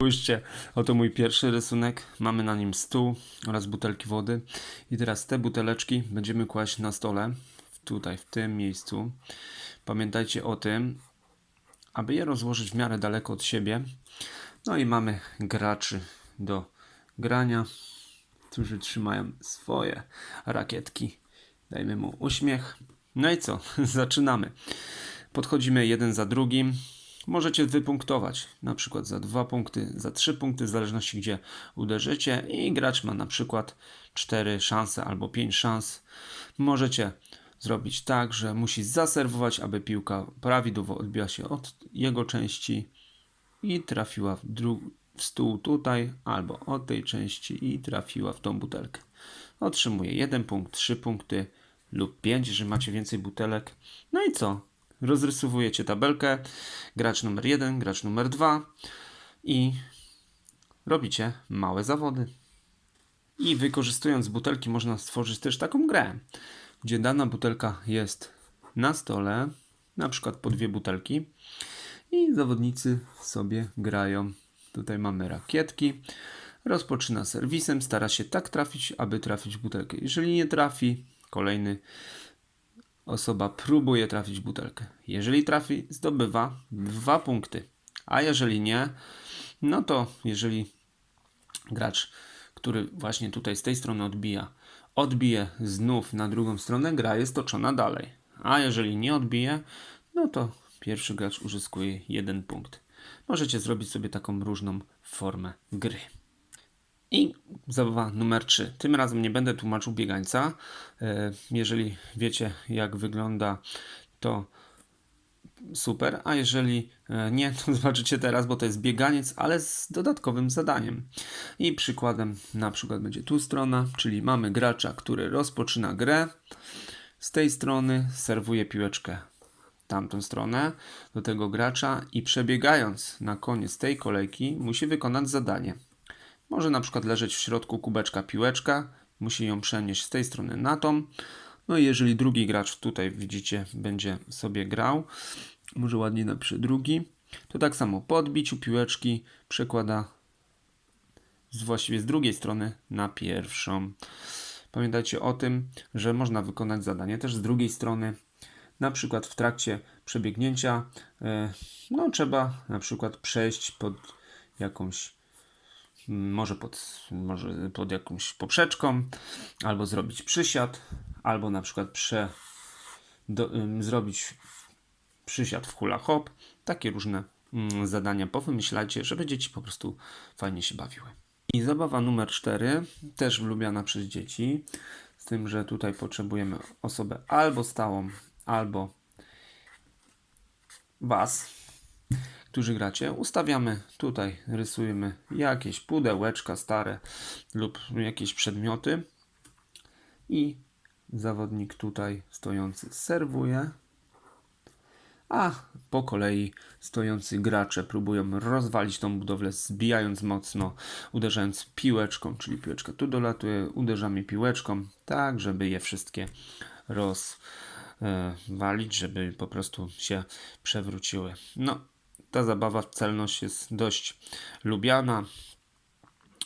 Spójrzcie, oto mój pierwszy rysunek. Mamy na nim stół oraz butelki wody. I teraz te buteleczki będziemy kłaść na stole, tutaj, w tym miejscu. Pamiętajcie o tym, aby je rozłożyć w miarę daleko od siebie. No i mamy graczy do grania, którzy trzymają swoje rakietki. Dajmy mu uśmiech. No i co? Zaczynamy. Podchodzimy jeden za drugim. Możecie wypunktować, na przykład za dwa punkty, za trzy punkty, w zależności gdzie uderzycie i gracz ma na przykład cztery szanse albo pięć szans. Możecie zrobić tak, że musi zaserwować, aby piłka prawidłowo odbiła się od jego części i trafiła w, w stół tutaj, albo od tej części i trafiła w tą butelkę. Otrzymuje jeden punkt, trzy punkty lub pięć, że macie więcej butelek. No i co? Rozrysowujecie tabelkę, gracz numer jeden, gracz numer dwa i robicie małe zawody. I wykorzystując butelki można stworzyć też taką grę, gdzie dana butelka jest na stole, na przykład po dwie butelki i zawodnicy sobie grają. Tutaj mamy rakietki. Rozpoczyna serwisem, stara się tak trafić, aby trafić butelkę. Jeżeli nie trafi, kolejny osoba próbuje trafić butelkę. Jeżeli trafi, zdobywa dwa punkty. A jeżeli nie, no to jeżeli gracz, który właśnie tutaj z tej strony odbija, odbije znów na drugą stronę, gra jest toczona dalej. A jeżeli nie odbije, no to pierwszy gracz uzyskuje jeden punkt. Możecie zrobić sobie taką różną formę gry. I zabawa numer 3. Tym razem nie będę tłumaczył biegańca. E, Jeżeli wiecie, jak wygląda, to super. A jeżeli e, nie, to zobaczycie teraz, bo to jest bieganiec, ale z dodatkowym zadaniem. I przykładem na przykład będzie tu strona, czyli mamy gracza, który rozpoczyna grę. Z tej strony serwuje piłeczkę tamtą stronę do tego gracza i przebiegając na koniec tej kolejki musi wykonać zadanie. Może na przykład leżeć w środku kubeczka piłeczka, musi ją przenieść z tej strony na tą. No i jeżeli drugi gracz tutaj widzicie będzie sobie grał, może ładnie napisze drugi, to tak samo po odbiciu piłeczki przekłada z właściwie z drugiej strony na pierwszą. Pamiętajcie o tym, że można wykonać zadanie też z drugiej strony. Na przykład w trakcie przebiegnięcia e, no, trzeba na przykład przejść pod jakąś może pod, może pod jakąś poprzeczką, albo zrobić przysiad, albo na przykład prze, do, zrobić przysiad w hula hop. Takie różne mm, zadania powymyślajcie, żeby dzieci po prostu fajnie się bawiły. I zabawa numer 4, też lubiana przez dzieci, z tym, że tutaj potrzebujemy osobę albo stałą, albo was, którzy gracie, ustawiamy tutaj, rysujemy jakieś pudełeczka stare lub jakieś przedmioty. I zawodnik tutaj stojący serwuje, a po kolei stojący gracze próbują rozwalić tą budowlę, zbijając mocno, uderzając piłeczką, czyli piłeczka tu dolatuje, uderzamy piłeczką, tak żeby je wszystkie rozwalić, żeby po prostu się przewróciły. No, ta zabawa w celność jest dość lubiana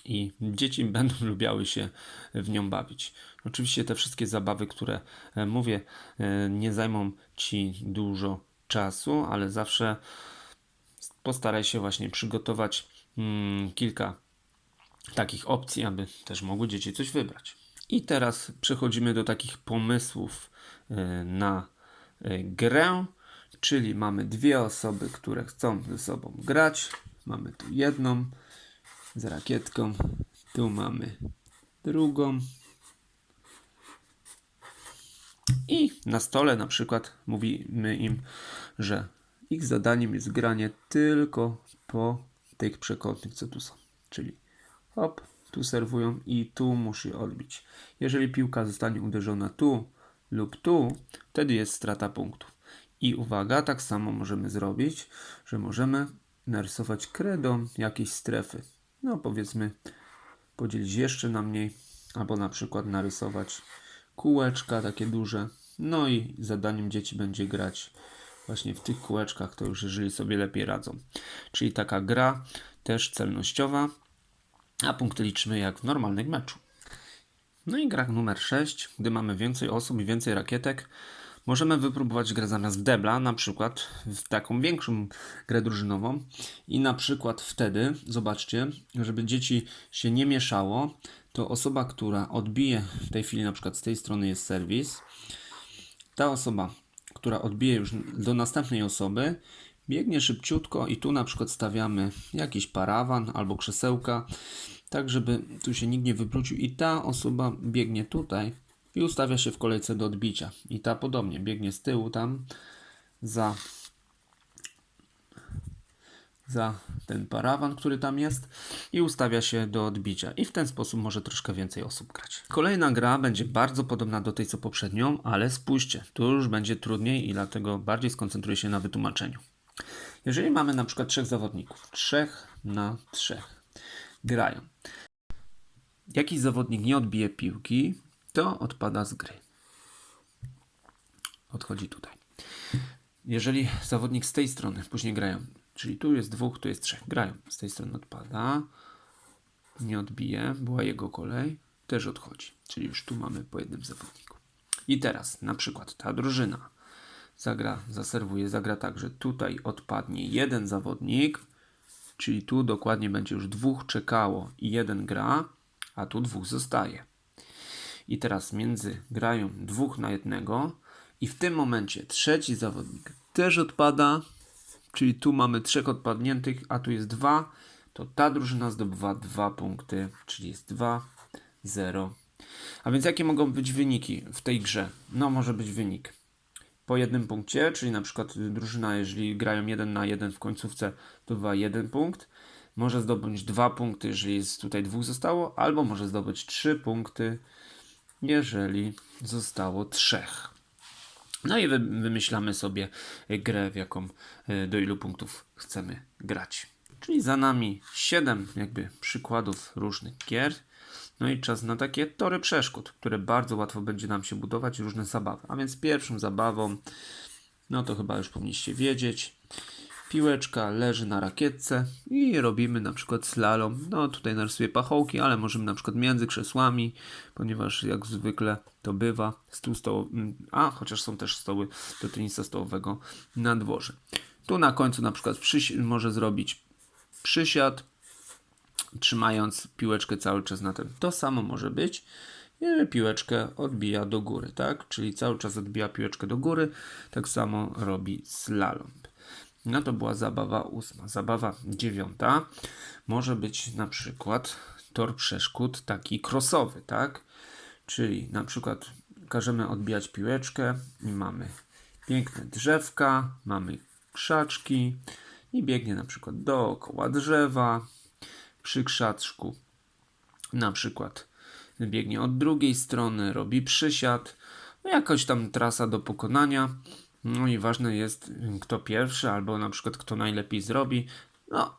i dzieci będą lubiały się w nią bawić. Oczywiście te wszystkie zabawy, które e, mówię, e, nie zajmą Ci dużo czasu, ale zawsze postaraj się właśnie przygotować mm, kilka takich opcji, aby też mogły dzieci coś wybrać. I teraz przechodzimy do takich pomysłów e, na grę, czyli mamy dwie osoby, które chcą ze sobą grać. Mamy tu jedną z rakietką, tu mamy drugą. I na stole na przykład mówimy im, że ich zadaniem jest granie tylko po tych przekątnych, co tu są. Czyli hop, tu serwują i tu musi odbić. Jeżeli piłka zostanie uderzona tu lub tu, wtedy jest strata punktów. I uwaga, tak samo możemy zrobić, że możemy narysować kredą jakiejś strefy. No powiedzmy, podzielić jeszcze na mniej, albo na przykład narysować kółeczka takie duże. No i zadaniem dzieci będzie grać właśnie w tych kółeczkach, to już jeżeli sobie lepiej radzą. Czyli taka gra też celnościowa, a punkty liczymy jak w normalnym meczu. No i gra numer 6, gdy mamy więcej osób i więcej rakietek, możemy wypróbować grę zamiast debla, na przykład w taką większą grę drużynową. I na przykład wtedy, zobaczcie, żeby dzieci się nie mieszało, to osoba, która odbije, w tej chwili na przykład z tej strony jest serwis, ta osoba, która odbije już do następnej osoby, biegnie szybciutko i tu na przykład stawiamy jakiś parawan albo krzesełka, tak żeby tu się nikt nie wywrócił i ta osoba biegnie tutaj i ustawia się w kolejce do odbicia. I ta podobnie biegnie z tyłu tam za za ten parawan, który tam jest i ustawia się do odbicia. I w ten sposób może troszkę więcej osób grać. Kolejna gra będzie bardzo podobna do tej co poprzednią, ale spójrzcie, tu już będzie trudniej i dlatego bardziej skoncentruję się na wytłumaczeniu. Jeżeli mamy na przykład trzech zawodników, trzech na trzech grają. Jakiś zawodnik nie odbije piłki, to odpada z gry. Odchodzi tutaj. Jeżeli zawodnik z tej strony później grają, czyli tu jest dwóch, tu jest trzech, grają, z tej strony odpada, nie odbije, była jego kolej, też odchodzi. Czyli już tu mamy po jednym zawodniku. I teraz na przykład ta drużyna zagra, zaserwuje, zagra tak, że tutaj odpadnie jeden zawodnik, czyli tu dokładnie będzie już dwóch czekało i jeden gra, a tu dwóch zostaje. I teraz między grają dwóch na jednego i w tym momencie trzeci zawodnik też odpada, czyli tu mamy trzech odpadniętych, a tu jest dwa, to ta drużyna zdobywa dwa punkty, czyli jest 2, 0. A więc jakie mogą być wyniki w tej grze? No może być wynik po jednym punkcie, czyli na przykład drużyna, jeżeli grają jeden na jeden w końcówce, to bywa jeden punkt. Może zdobyć dwa punkty, jeżeli jest tutaj dwóch zostało, albo może zdobyć trzy punkty, jeżeli zostało trzech. No i wy, wymyślamy sobie grę, w jaką, y, do ilu punktów chcemy grać. Czyli za nami 7 jakby przykładów różnych gier. No i czas na takie tory przeszkód, które bardzo łatwo będzie nam się budować, różne zabawy. A więc pierwszą zabawą, no to chyba już powinniście wiedzieć, piłeczka leży na rakietce i robimy na przykład slalom. No tutaj narysuję pachołki, ale możemy na przykład między krzesłami, ponieważ jak zwykle to bywa, stół stołowy, a chociaż są też stoły do tenisa stołowego na dworze. Tu na końcu na przykład może zrobić przysiad, trzymając piłeczkę cały czas na tym. To samo może być. I piłeczkę odbija do góry, tak? Czyli cały czas odbija piłeczkę do góry. Tak samo robi slalom. No to była zabawa ósma. Zabawa dziewiąta może być na przykład tor przeszkód taki crossowy, tak? Czyli na przykład każemy odbijać piłeczkę i mamy piękne drzewka, mamy krzaczki i biegnie na przykład dookoła drzewa, przy krzaczku na przykład biegnie od drugiej strony, robi przysiad, no jakoś tam trasa do pokonania. No i ważne jest, kto pierwszy, albo na przykład kto najlepiej zrobi. No,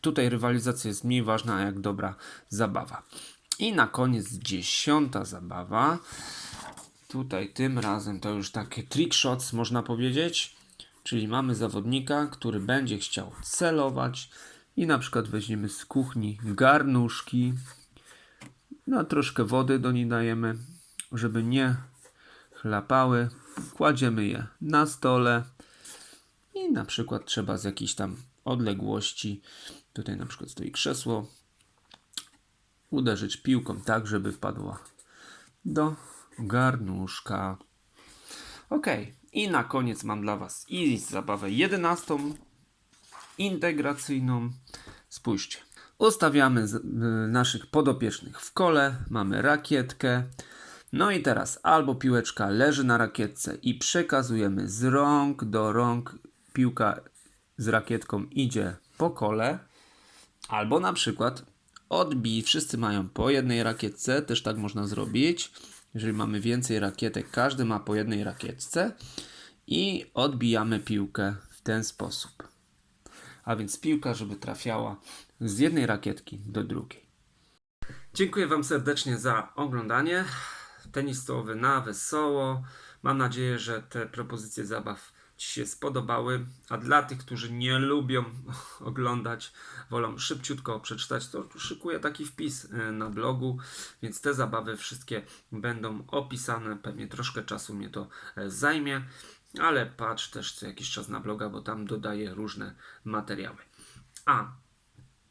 tutaj rywalizacja jest mniej ważna, jak dobra zabawa. I na koniec dziesiąta zabawa. Tutaj tym razem to już takie trick shots, można powiedzieć. Czyli mamy zawodnika, który będzie chciał celować i na przykład weźmiemy z kuchni garnuszki. No, troszkę wody do niej dajemy, żeby nie chlapały. Kładziemy je na stole i na przykład trzeba z jakiejś tam odległości, tutaj na przykład stoi krzesło, uderzyć piłką tak, żeby wpadła do garnuszka. Ok, i na koniec mam dla Was i zabawę jedenastą, integracyjną. Spójrzcie. Ustawiamy y, naszych podopiecznych w kole, mamy rakietkę. No i teraz albo piłeczka leży na rakietce i przekazujemy z rąk do rąk. Piłka z rakietką idzie po kole, albo na przykład odbij. Wszyscy mają po jednej rakietce, też tak można zrobić. Jeżeli mamy więcej rakietek, każdy ma po jednej rakietce i odbijamy piłkę w ten sposób. A więc piłka, żeby trafiała z jednej rakietki do drugiej. Dziękuję Wam serdecznie za oglądanie. Tenis stołowy na wesoło. Mam nadzieję, że te propozycje zabaw Ci się spodobały, a dla tych, którzy nie lubią oglądać, wolą szybciutko przeczytać, to szykuję taki wpis y, na blogu, więc te zabawy wszystkie będą opisane. Pewnie troszkę czasu mnie to e, zajmie, ale patrz też co jakiś czas na bloga, bo tam dodaję różne materiały. A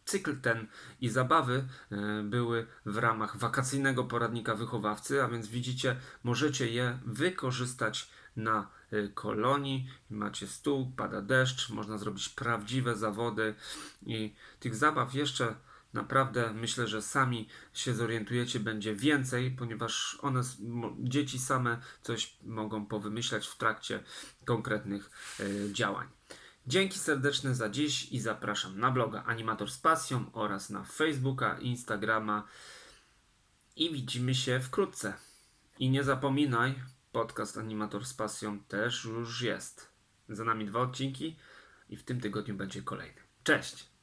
Cykl ten i zabawy e, były w ramach wakacyjnego poradnika wychowawcy, a więc widzicie, możecie je wykorzystać na e, kolonii. Macie stół, pada deszcz, można zrobić prawdziwe zawody i tych zabaw jeszcze naprawdę myślę, że sami się zorientujecie, będzie więcej, ponieważ one, dzieci same coś mogą powymyślać w trakcie konkretnych e, działań. Dzięki serdeczne za dziś i zapraszam na bloga Animator z Pasją oraz na Facebooka, Instagrama i widzimy się wkrótce. I nie zapominaj, podcast Animator z Pasją też już jest. Za nami dwa odcinki i w tym tygodniu będzie kolejny. Cześć!